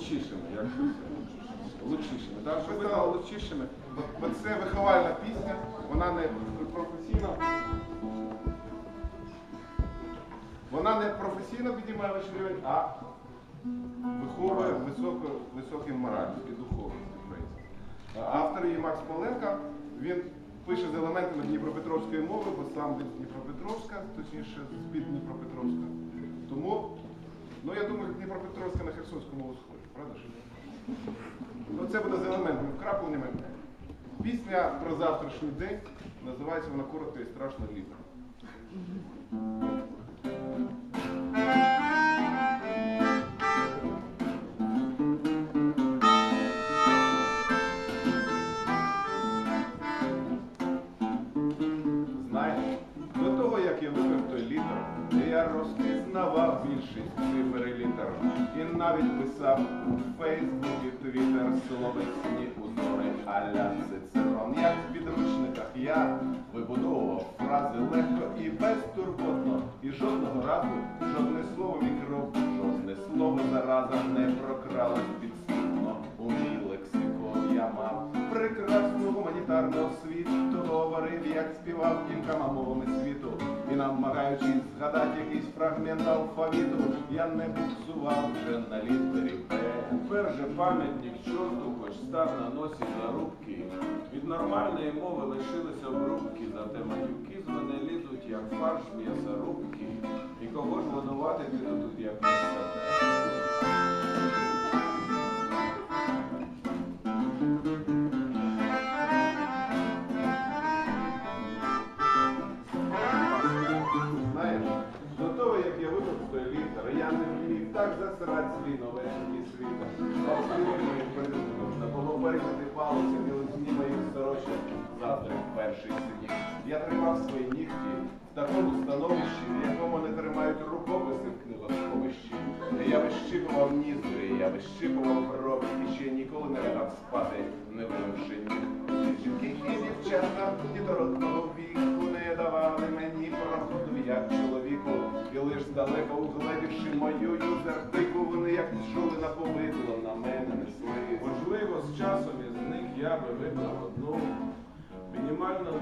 Лучшими, як це все? Так, щоб ви стали лучшими. Бо- це виховальна пісня, вона не професійна. Вона не професійно підіймає ваш рівень, а виховує високо, високий моральний і духовний Автор її Макс Поленка, він пише з елементами Дніпропетровської мови, бо сам він з Дніпропетровська, точніше з під Дніпропетровська. Тому, ну я думаю, Дніпропетровська на Херсонську мову схожа, правда ж? Ну, буде з елементами, вкрапленнями. Пісня про завтрашній день називається вона коротко і страшно літо. Знаєш, до того, як я випив той літр, я розпізнавав більшість навіть писав у Фейсбуці, Твіттер, словесні узори аля Цицерон. Як в підручниках я вибудовував фрази легко і безтурботно. І жодного разу жодне слово мікроб, жодне слово зараза не прокралось підступно говорив, як співав кількома мовами світу. І намагаючись згадати якийсь фрагмент алфавіту, я не буксував вже на літері П. Тепер же пам'ятник чорту, хоч став на носі зарубки. Від нормальної мови лишилися обрубки, зате матюки з мене лізуть, як фарш м'ясорубки. І кого ж винуватити тут, як не себе? Свій новенький світ. Обстрілював передумав, та було перекати палиці, білизні моїх сорочок. Завтра перший сидів. Я тримав свої нігті в такому становищі, в якому не тримають рукописи в книгосховищі. Я вищипував ніздрі, я вищипував брові і ще ніколи не лягав спати, не вимивши ніг. Жінки і дівчата дітородного віку не давали мені проходу як чоловіку. І лиш здалека угледівши мою юзердику, я би одну мінімально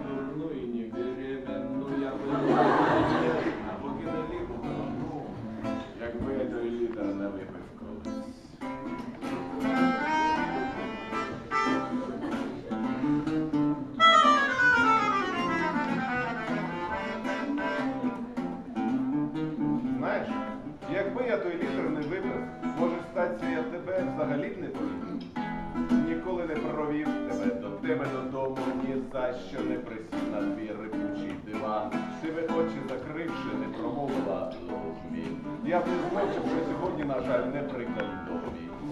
що не присів на твій рипучий диван. Тебе очі закривши, не промовила «Love me». Я б не зменшив, що сьогодні, на жаль, не при.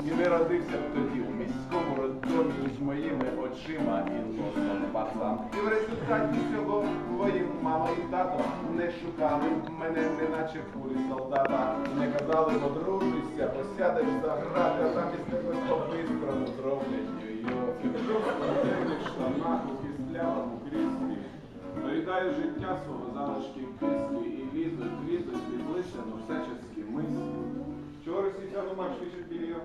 І не родився б тоді у міському роддомі з моїми очима і носом пацан. І в результаті цього твої мама і тато не шукали мене, неначе кулі солдата. Не казали, одружуйся, посядеш за грати, а замість тебе по-бистрому зроблять йо-йо. Кислявому кріслі. Доїдаю життя свого залишки кислі і лізуть, лізуть під лисяну всячески мислі. Чого російська думаєш, пишуть більйо?